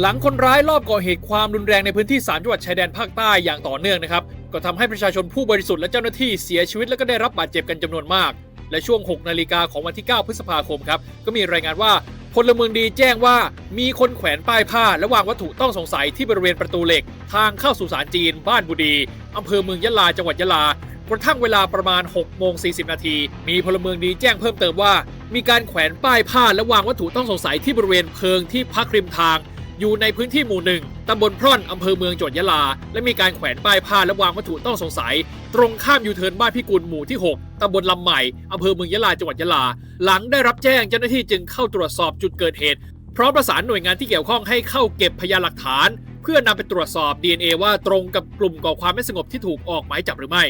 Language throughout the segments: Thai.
หลังคนร้ายลอบก่อเหตุความรุนแรงในพื้นที่ 3 จังหวัดชายแดนภาคใต้อย่างต่อเนื่องนะครับ ก็ทำให้ประชาชนผู้บริสุทธิ์และเจ้าหน้าที่เสียชีวิตและก็ได้รับบาดเจ็บกันจำนวนมาก และช่วง 6 นาฬิกาของวันที่ 9 พฤษภาคมครับ ก็มีรายงานว่าพลเมืองดีแจ้งว่ามีคนแขวนป้ายผ้า และวางวัตถุต้องสงสัยที่บริเวณประตูเหล็ก ทางเข้าสู่ศาลจีน บ้านบุดีอำเภอเมืองยะลาจังหวัดยะลากระทั่งเวลาประมาณ6โมง40 นาที มีพลเมืองดีแจ้งเพิ่มเติมว่า มีการแขวนป้ายผ้าและวางวัตถุต้องสงสัยที่บริเวณเพิงที่พักริมทาง อยู่ในพื้นที่หมู่หนึ่งตำบลพร่อนอำเภอเมืองจังหวัดยะลา และมีการแขวนป้ายผ้าและวางวัตถุต้องสงสัย ตรงข้ามยูเทิร์นบ้านพิกุลหมู่ที่ 6ตำบลลำใหม่อำเภอเมืองยะลาจังหวัดยะลา หลังได้รับแจ้งเจ้าหน้าที่จึงเข้าตรวจสอบจุดเกิดเหตุ พร้อมประสานหน่วยงานที่เกี่ยวข้องให้เข้าเก็บพยานหลักฐาน เพื่อนำไปตรวจสอบ DNA ว่าตรงกับกลุ่มก่อความไม่สงบที่ถูกออกหมายจับหรือไม่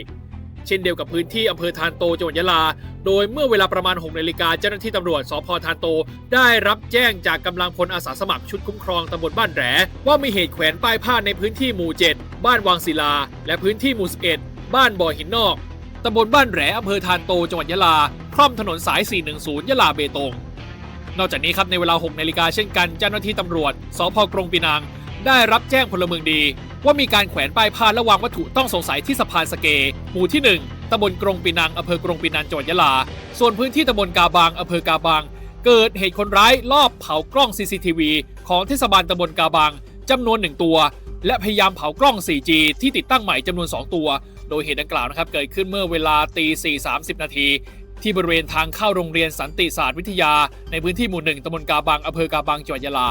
เช่นเดียวกับพื้นที่อำเภอทานโตจังหวัดยะลา โดยเมื่อเวลาประมาณ6นาฬิกาเจ้าหน้าที่ตำรวจสพทานโต ได้รับแจ้งจากกำลังพลอาสาสมัครชุดคุ้มครองตำบลบ้านแหลว่ามีเหตุแขวนป้ายผ้าในพื้นที่หมู่ 7 บ้านวังศิลา และพื้นที่หมู่ 11 บ้านบ่อหินนอกตำบลบ้านแหลอำเภอทานโตจังหวัดยะลาคล่อมถนนสาย 410 ยะลาเบตงนอกจากนี้ครับในเวลา 6 นาฬิกาเช่นกันเจ้าหน้าที่ตำรวจสพกรงปีนัง ได้รับแจ้งพลเมืองดี ว่ามีการแขวนป้ายผ้าและวางวัตถุต้องสงสัยที่สะพานสเก หมู่ที่ 1ตำบลกรงปีนังอำเภอกรงปีนังจังหวัดยะลา ส่วนพื้นที่ตำบลกาบางอำเภอกาบาง เกิดเหตุคนร้ายลอบเผากล้อง CCTV ของเทศบาลตำบลกาบางจำนวนหนึ่งตัว และพยายามเผากล้อง 4G ที่ติดตั้งใหม่จำนวน 2 ตัว โดยเหตุดังกล่าวนะครับเกิดขึ้นเมื่อเวลาตี4 30 นาทีที่บริเวณทางเข้าโรงเรียนสันติศาสตร์วิทยา ในพื้นที่หมู่หนึ่งตำบลกาบังอำเภอกาบังจังหวัดยะลา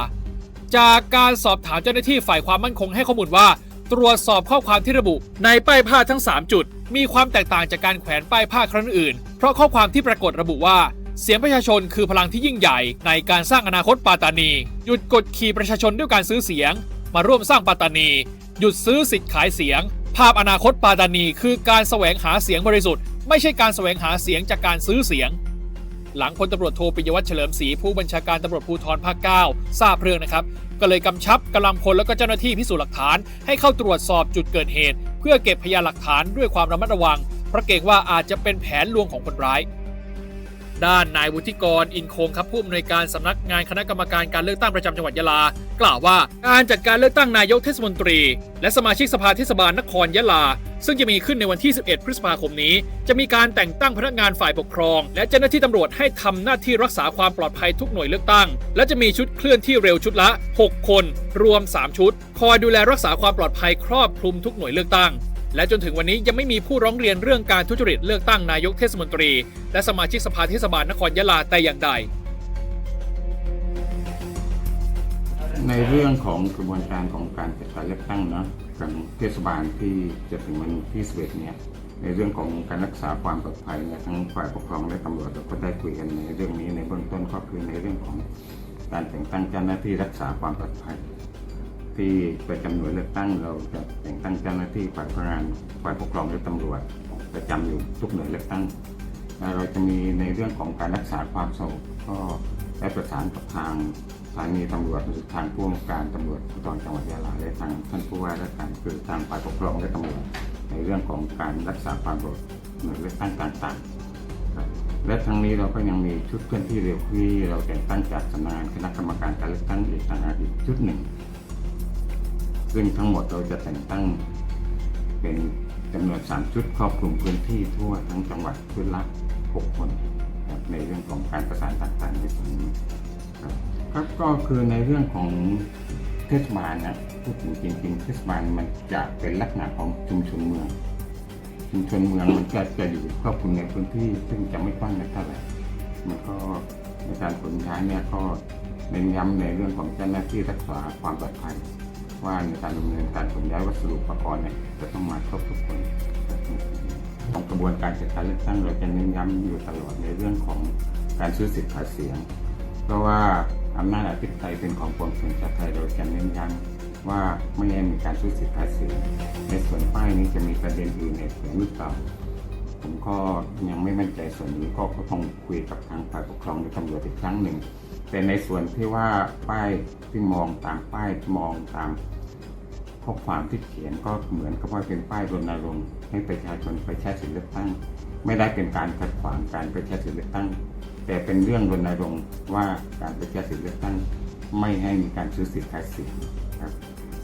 จากการสอบถามเจ้าหน้าที่ฝ่ายความมั่นคงให้ข้อมูลว่า ตรวจสอบข้อความที่ระบุ ในป้ายผ้าทั้ง 3 จุด มีความแตกต่างจากการแขวนป้ายผ้าครั้งอื่น เพราะข้อความที่ปรากฏระบุว่า เสียงประชาชนคือพลังที่ยิ่งใหญ่ในการสร้างอนาคตปาตานี หยุดกดขี่ประชาชนด้วยการซื้อเสียง มาร่วมสร้างปาตานี หยุดซื้อสิทธิ์ขายเสียง ภาพอนาคตปาตานี คือการแสวงหาเสียงบริสุทธิ์ไม่ใช่การแสวงหาเสียงจากการซื้อเสียง หลังพลตำรวจโทปิยวัฒน์เฉลิมศรีผู้บัญชาการตำรวจภูธรภาค9ทราบเรื่องนะครับ ก็เลยกำชับกำลังพลและก็เจ้าหน้าที่พิสูจน์หลักฐาน ให้เข้าตรวจสอบจุดเกิดเหตุ เพื่อเก็บพยานหลักฐานด้วยความระมัดระวังเพราะเกรงว่าอาจจะเป็นแผนลวงของคนร้าย ด้านนายวุฒิกรอินคงครับผู้อำนวยการสำนักงานคณะกรรมการการเลือกตั้งประจำจังหวัดยะลา กล่าวว่าการจัดการเลือกตั้งนายกเทศมนตรี และสมาชิกสภาเทศบาลนครยะลา ซึ่งจะมีขึ้นในวันที่ 11 พฤษภาคมนี้ จะมีการแต่งตั้งพนักงานฝ่ายปกครอง และเจ้าหน้าที่ตำรวจให้ทำหน้าที่รักษาความปลอดภัยทุกหน่วยเลือกตั้ง และจะมีชุดเคลื่อนที่เร็วชุดละ 6 คน รวม 3 ชุด คอยดูแลรักษาความปลอดภัยครอบคลุมทุกหน่วยเลือกตั้ง และจนถึงวันนี้ยังไม่มีผู้ร้องเรียนเรื่องการทุจริตเลือกตั้งนายกเทศมนตรี และสมาชิกสภาเทศบาลนครยะลาแต่อย่างใด ในเรื่องของกระบวนการของการจัดการเลือกตั้งเนาะของเทศบาลที่จะถึงวันที่สเนี่ยในเรื่องของการรักษาความปลอดภัยเนี่ยทั้งฝ่ายปกครองและตำรวจเราก็ได้คุยกันในเรื่องนี้ในเบื้องต้นก็คือในเรื่องของการแต่งตั้งเจ้าหน้าที่รักษาความปลอดภัย ที่ประจำหน่วยเลือกตั้งเราจะแต่งตั้งเจ้าหน้าที่ฝ่ายพนักงานฝ่ายปกครองและตำรวจประจำอยู่ทุกหน่วยเลือกตั้งเราจะมีในเรื่องของการรักษาความสงบก็ได้ประสานกับทางสถานีตำรวจทางผู้บังคับการตำรวจภูธรจังหวัดยะลาและทางท่านผู้ว่าราชการคือทางฝ่ายปกครองและตำรวจในเรื่องของการรักษาความสงบหน่วยเลือกตั้งต่างๆ และทั้งนี้เราก็ยังมีชุดเคลื่อนที่เร็วที่เราแต่งตั้งจากสำนักงานคณะกรรมการการเลือกตั้งอีกต่างหากอีกชุดหนึ่ง ซึ่งทั้งหมดเราจะแต่งตั้งเป็นจำนวน3ชุดครอบคลุมพื้นที่ทั่วทั้งจังหวัดชุดละ6คนครับในเรื่องของการประสานต่างๆในส่วนนี้ครับครับก็คือในเรื่องของเทศบาลนะพูดถึงจริงๆเทศบาลมันจะเป็นลักษณะของชุมชนเมือง ชุมชนเมืองมันก็จะอยู่ครอบคลุมในพื้นที่ ซึ่งจะไม่กว้างนักเท่าไหร่มันก็ในการขนย้ายเนี่ยก็เน้นย้ำในเรื่องของเจ้าหน้าที่รักษาความปลอดภัย ว่าในการดำเนินการขนย้ายวัสดุอุปกรณ์เนี่ยจะต้องมาครบทุกคนของกระบวนการจัดการเลือกตั้งเราจะเน้นย้ำอยู่ตลอดในเรื่องของการซื้อสิทธิ์ขายเสียง เพราะว่าอำนาจอธิปไตยเป็นของปวงชนชาติไทยเราจะเน้นย้ำว่าไม่ได้มีการซื้อสิทธิ์ขายเสียง ในส่วนป้ายนี้จะมีประเด็นอื่นในส่วนหรือเปล่าผมก็ยังไม่มั่นใจส่วนนี้ก็ก็ต้องคุยกับทางฝ่ายปกครองหรือตำรวจอีกครั้งหนึ่ง แต่ในส่วนที่ว่าป้ายที่มองตามป้ายมองตามข้อความที่เขียนก็เหมือนกับว่าเป็นป้ายรณรงค์ให้ประชาชนไปใช้สิทธิเลือกตั้ง ไม่ได้เป็นการขัดขวางการไปใช้สิทธิเลือกตั้ง แต่เป็นเรื่องรณรงค์ว่าการไปใช้สิทธิเลือกตั้ง ไม่ให้มีการซื้อสิทธิ์ขายเสียงครับ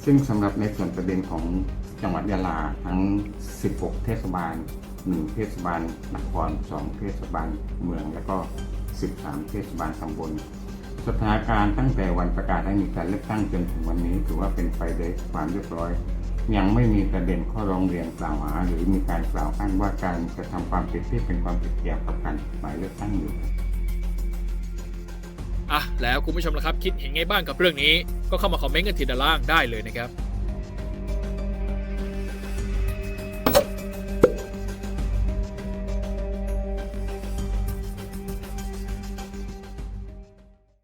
ซึ่งสำหรับในส่วนประเด็นของจังหวัดยะลาทั้ง 16 เทศบาล 1 เทศบาลนคร 2 เทศบาลเมือง และก็ 13 เทศบาลตำบล สถานการณ์ตั้งแต่วันประกาศให้มีการเลือกตั้งจนถึงวันนี้ ถือว่าเป็นไปด้วยความเรียบร้อย ยังไม่มีประเด็นข้อร้องเรียนกล่าวหา หรือมีการกล่าวอ้างว่าการกระทำความผิดที่เป็นความผิดเกี่ยวกับการหมายเลือกตั้งอยู่อะแล้วคุณผู้ชมล่ะครับ คิดเห็นไงบ้างกับเรื่องนี้ ก็เข้ามาคอมเมนต์กันทีด้านล่างได้เลยนะครับ